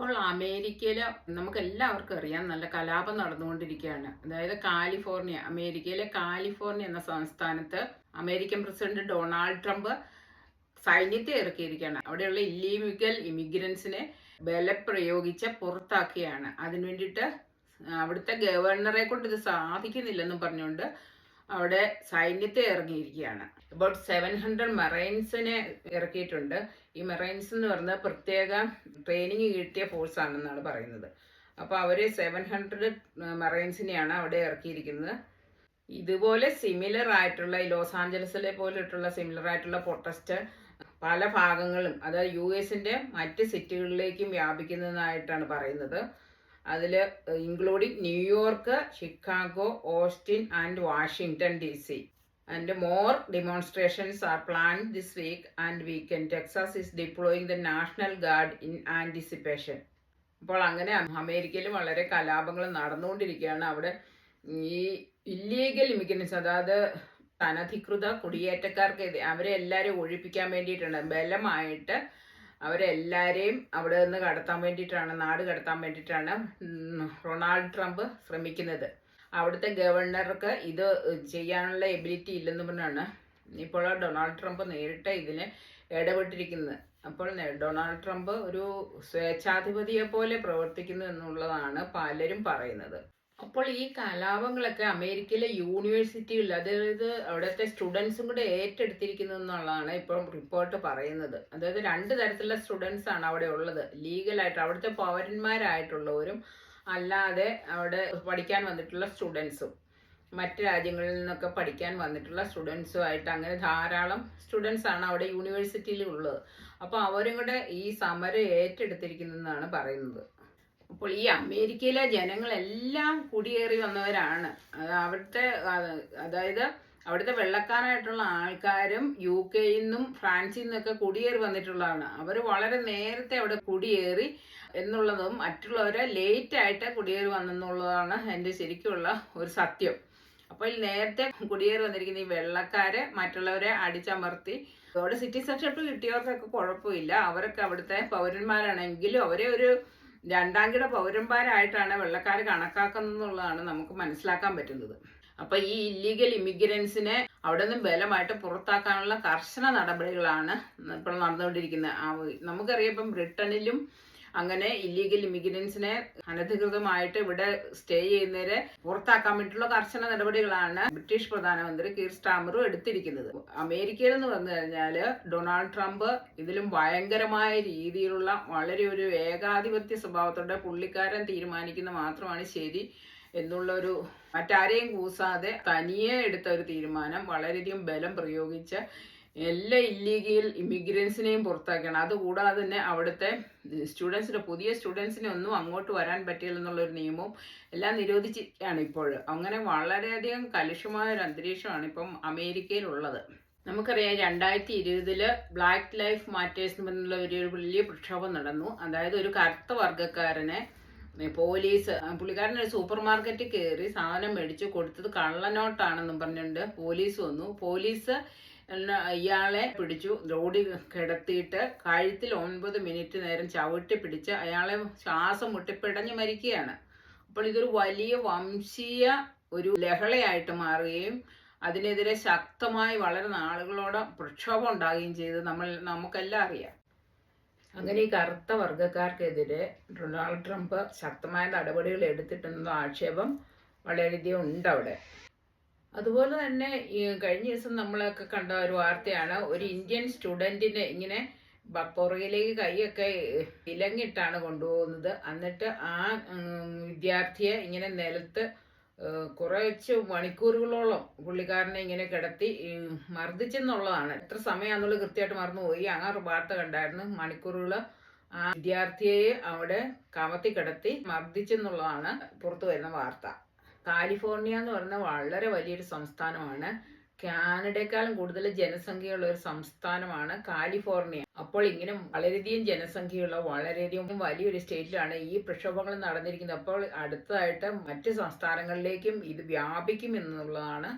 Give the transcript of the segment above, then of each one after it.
ഇപ്പോൾ അമേരിക്കയിൽ നമുക്ക് എല്ലാവർക്കും അറിയാം നല്ല കലാപം നടന്നുകൊണ്ടിരിക്കുകയാണ്. അതായത് കാലിഫോർണിയ അമേരിക്കയിലെ കാലിഫോർണിയ എന്ന സംസ്ഥാനത്ത് അമേരിക്കൻ പ്രസിഡന്റ് ഡൊണാൾഡ് ട്രംപ് സൈന്യത്തെ ഇറക്കിയിരിക്കുകയാണ്. അവിടെയുള്ള ഇല്ലീഗൽ ഇമിഗ്രൻസിനെ ബലപ്രയോഗിച്ച് പുറത്താക്കുകയാണ്. അതിനു വേണ്ടിയിട്ട് അവിടുത്തെ ഗവർണറെ കൊണ്ട് ഇത് സാധിക്കുന്നില്ലെന്നും പറഞ്ഞുകൊണ്ട് അവിടെ സൈന്യത്തെ ഇറങ്ങിയിരിക്കുകയാണ്. അബൌട്ട് സെവൻ ഹൺഡ്രഡ് മറൈൻസിനെ ഇറക്കിയിട്ടുണ്ട്. ഈ മറൈൻസ് എന്ന് പറഞ്ഞ പ്രത്യേക ട്രെയിനിങ് കിട്ടിയ ഫോഴ്സ് ആണെന്നാണ് പറയുന്നത്. അപ്പോൾ അവർ സെവൻ ഹൺഡ്രഡ് മെറൈൻസിനെയാണ് അവിടെ ഇറക്കിയിരിക്കുന്നത്. ഇതുപോലെ സിമിലർ ആയിട്ടുള്ള ഈ ലോസ് ആഞ്ചലസിലെ പോലെയുള്ള സിമിലർ ആയിട്ടുള്ള പ്രൊട്ടസ്റ്റ് പല ഭാഗങ്ങളും അതായത് യു എസിന്റെ മറ്റ് സിറ്റികളിലേക്കും വ്യാപിക്കുന്നതായിട്ടാണ് പറയുന്നത്. അതിൽ including New York Chicago Austin and Washington D C and more demonstrations are plan this week and weekend Texas is deploying the national guard in anticipation അപ്പോൾ അങ്ങനെ അമേരിക്കയിൽ വളരെ കലാപങ്ങൾ നടന്നുകൊണ്ടിരിക്കുകയാണ്. അവിടെ ഈ ഇല്ലീഗൽ ഇമിഗ്രൻസ് അതായത് അനധികൃത കുടിയേറ്റക്കാർക്ക് അവരെ എല്ലാവരും ഒഴിപ്പിക്കാൻ വേണ്ടിയിട്ടുണ്ട്. ബലമായിട്ട് അവരെല്ലാരെയും അവിടെ നിന്ന് കടത്താൻ വേണ്ടിയിട്ടാണ് നാട് കടത്താൻ വേണ്ടിയിട്ടാണ് റൊണാൾഡ് ട്രംപ് ശ്രമിക്കുന്നത്. അവിടുത്തെ ഗവർണർക്ക് ഇത് ചെയ്യാനുള്ള എബിലിറ്റി ഇല്ലെന്ന് പറഞ്ഞാണ് ഇപ്പോൾ ഡൊണാൾഡ് ട്രംപ് നേരിട്ട് ഇതിന് ഇടപെട്ടിരിക്കുന്നത്. അപ്പോൾ ഡൊണാൾഡ് ട്രംപ് ഒരു സ്വേച്ഛാധിപതിയെ പോലെ പ്രവർത്തിക്കുന്നു എന്നുള്ളതാണ് പലരും പറയുന്നത്. അപ്പോൾ ഈ കലാപങ്ങളൊക്കെ അമേരിക്കയിലെ യൂണിവേഴ്സിറ്റികളിൽ അതായത് അവിടുത്തെ സ്റ്റുഡൻസും കൂടെ ഏറ്റെടുത്തിരിക്കുന്നു എന്നുള്ളതാണ് ഇപ്പം റിപ്പോർട്ട് പറയുന്നത്. അതായത് രണ്ട് തരത്തിലുള്ള സ്റ്റുഡൻസ് ആണ് അവിടെ ഉള്ളത്. ലീഗലായിട്ട് അവിടുത്തെ പൗരന്മാരായിട്ടുള്ളവരും അല്ലാതെ അവിടെ പഠിക്കാൻ വന്നിട്ടുള്ള സ്റ്റുഡൻസും മറ്റ് രാജ്യങ്ങളിൽ നിന്നൊക്കെ പഠിക്കാൻ വന്നിട്ടുള്ള സ്റ്റുഡൻസും ആയിട്ട് അങ്ങനെ ധാരാളം സ്റ്റുഡൻസ് ആണ് അവിടെ യൂണിവേഴ്സിറ്റിയിൽ ഉള്ളത്. അപ്പോൾ അവരും കൂടെ ഈ സമരം ഏറ്റെടുത്തിരിക്കുന്നതെന്നാണ് പറയുന്നത്. അപ്പോൾ ഈ അമേരിക്കയിലെ ജനങ്ങളെല്ലാം കുടിയേറി വന്നവരാണ്. അവിടുത്തെ അത് അതായത് അവിടുത്തെ വെള്ളക്കാരായിട്ടുള്ള ആൾക്കാരും യു കെയിൽ നിന്നും ഫ്രാൻസിൽ നിന്നൊക്കെ കുടിയേറി വന്നിട്ടുള്ളതാണ്. അവർ വളരെ നേരത്തെ അവിടെ കുടിയേറി എന്നുള്ളതും മറ്റുള്ളവരെ ലേറ്റ് ആയിട്ട് കുടിയേറി വന്നെന്നുള്ളതാണ് എന്റെ ശരിക്കുള്ള ഒരു സത്യം. അപ്പോൾ നേരത്തെ കുടിയേറി വന്നിരിക്കുന്ന ഈ വെള്ളക്കാരെ മറ്റുള്ളവരെ അടിച്ചമർത്തി. അവിടെ സിറ്റിസൺഷിപ്പ് കിട്ടിയവർക്കൊക്കെ കുഴപ്പമില്ല. അവരൊക്കെ അവിടുത്തെ പൗരന്മാരാണെങ്കിലും അവരെ ഒരു രണ്ടാം കിട പൗരന്മാരായിട്ടാണ് വെള്ളക്കാർ കണക്കാക്കുന്നതെന്നുള്ളതാണ് നമുക്ക് മനസ്സിലാക്കാൻ പറ്റുന്നത്. അപ്പൊ ഈ ഇല്ലീഗൽ ഇമിഗ്രൻസിനെ അവിടെ നിന്നും ബലമായിട്ട് പുറത്താക്കാനുള്ള കർശന നടപടികളാണ് ഇപ്പോൾ നടന്നുകൊണ്ടിരിക്കുന്നത്. നമുക്കറിയാം ഇപ്പം ബ്രിട്ടനിലും അങ്ങനെ ഇല്ലീഗൽ ഇമിഗ്രൻസിനെ അനധികൃതമായിട്ട് ഇവിടെ സ്റ്റേ ചെയ്യുന്നവരെ പുറത്താക്കാൻ വേണ്ടിയിട്ടുള്ള കർശന നടപടികളാണ് ബ്രിട്ടീഷ് പ്രധാനമന്ത്രി കീർ സ്റ്റാമറും എടുത്തിരിക്കുന്നത്. അമേരിക്കയിൽ എന്ന് പറഞ്ഞു കഴിഞ്ഞാൽ ഡൊണാൾഡ് ട്രംപ് ഇതിലും ഭയങ്കരമായ രീതിയിലുള്ള വളരെ ഒരു ഏകാധിപത്യ സ്വഭാവത്തോടെ പുള്ളിക്കാരൻ തീരുമാനിക്കുന്ന മാത്രമാണ് ശരി എന്നുള്ള ഒരു മറ്റാരെയും കൂസാതെ തനിയെ എടുത്ത ഒരു തീരുമാനം വളരെയധികം ബലം പ്രയോഗിച്ച് എല്ലാ ഇല്ലീഗൽ ഇമിഗ്രൻസിനെയും പുറത്താക്കണം. അതുകൂടാതെ തന്നെ അവിടുത്തെ സ്റ്റുഡൻസിന് പുതിയ സ്റ്റുഡൻസിനെ ഒന്നും അങ്ങോട്ട് വരാൻ പറ്റില്ല എന്നുള്ളൊരു നിയമവും എല്ലാം നിരോധിച്ചിരിക്കുകയാണ് ഇപ്പോൾ അങ്ങനെ വളരെയധികം കലുഷമായ ഒരു അന്തരീക്ഷമാണ് ഇപ്പം അമേരിക്കയിലുള്ളത്. നമുക്കറിയാം രണ്ടായിരത്തി ഇരുപതിൽ ബ്ലാക്ക് ലൈഫ് മാറ്റേഴ്സ് എന്നുള്ള ഒരു വലിയ പ്രക്ഷോഭം നടന്നു. അതായത് ഒരു കറുത്ത വർഗക്കാരനെ പോലീസ് പുള്ളിക്കാരൻ ഒരു സൂപ്പർ മാർക്കറ്റിൽ കയറി സാധനം മേടിച്ച് കൊടുത്തത് കള്ളനോട്ടാണെന്നും പറഞ്ഞുകൊണ്ട് പോലീസ് വന്നു. പോലീസ് ഇയാളെ പിടിച്ചു. റോഡിൽ കിടത്തിയിട്ട് കഴുത്തിൽ ഒൻപത് മിനിറ്റ് നേരം ചവിട്ടി പിടിച്ച് അയാളെ ശ്വാസം മുട്ടിപ്പിടഞ്ഞ് മരിക്കുകയാണ്. അപ്പോൾ ഇതൊരു വലിയ വംശീയ ഒരു ലഹളയായിട്ട് മാറുകയും അതിനെതിരെ ശക്തമായി വളരെ നാളുകളോടെ പ്രക്ഷോഭം ഉണ്ടാകുകയും ചെയ്ത് നമ്മൾ നമുക്കെല്ലാം അറിയാം. അങ്ങനെ ഈ കറുത്ത വർഗക്കാർക്കെതിരെ ഡൊണാൾഡ് ട്രംപ് ശക്തമായ നടപടികൾ എടുത്തിട്ടുണ്ടെന്ന ആക്ഷേപം വളരെയധികം ഉണ്ട് അവിടെ അതുപോലെ തന്നെ കഴിഞ്ഞ ദിവസം നമ്മളൊക്കെ കണ്ട ഒരു വാർത്തയാണ് ഒരു ഇന്ത്യൻ സ്റ്റുഡന്റിനെ ഇങ്ങനെ പുറകിലേക്ക് കൈയൊക്കെ ഇലങ്ങിട്ടാണ് കൊണ്ടുപോകുന്നത്. എന്നിട്ട് ആ വിദ്യാർത്ഥിയെ ഇങ്ങനെ നിലത്ത് കുറച്ച് മണിക്കൂറുകളോളം പുള്ളിക്കാരനെ ഇങ്ങനെ കിടത്തി മർദ്ദിച്ചെന്നുള്ളതാണ്. എത്ര സമയമാണെന്നുള്ളത് കൃത്യമായിട്ട് മറന്നുപോയി. ആ വാർത്ത കണ്ടായിരുന്നു. മണിക്കൂറുകൾ ആ വിദ്യാർത്ഥിയെ അവിടെ കമത്തി കിടത്തി മർദ്ദിച്ചെന്നുള്ളതാണ് പുറത്തു വരുന്ന വാർത്ത. കാലിഫോർണിയ എന്ന് പറഞ്ഞ വളരെ വലിയൊരു സംസ്ഥാനമാണ്. കാനഡയെക്കാളും കൂടുതൽ ജനസംഖ്യയുള്ള ഒരു സംസ്ഥാനമാണ് കാലിഫോർണിയ. അപ്പോൾ ഇങ്ങനെ വളരെയധികം ജനസംഖ്യയുള്ള വളരെയധികം വലിയൊരു സ്റ്റേറ്റിലാണ് ഈ പ്രക്ഷോഭങ്ങൾ നടന്നിരിക്കുന്നത്. അപ്പോൾ അടുത്തതായിട്ട് മറ്റ് സംസ്ഥാനങ്ങളിലേക്കും ഇത് വ്യാപിക്കും എന്നുള്ളതാണ്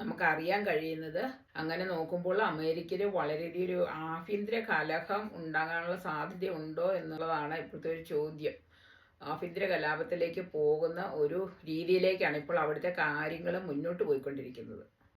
നമുക്ക് അറിയാൻ കഴിയുന്നത്. അങ്ങനെ നോക്കുമ്പോൾ അമേരിക്കയിൽ വളരെയധികം ഒരു ആഭ്യന്തര കലഹം ഉണ്ടാകാനുള്ള സാധ്യത ഉണ്ടോ എന്നുള്ളതാണ് ഇപ്പോഴത്തെ ഒരു ചോദ്യം. ആഭ്യന്തര കലാപത്തിലേക്ക് പോകുന്ന ഒരു രീതിയിലേക്കാണ് ഇപ്പോൾ അവിടുത്തെ കാര്യങ്ങൾ മുന്നോട്ട് പോയിക്കൊണ്ടിരിക്കുന്നത്.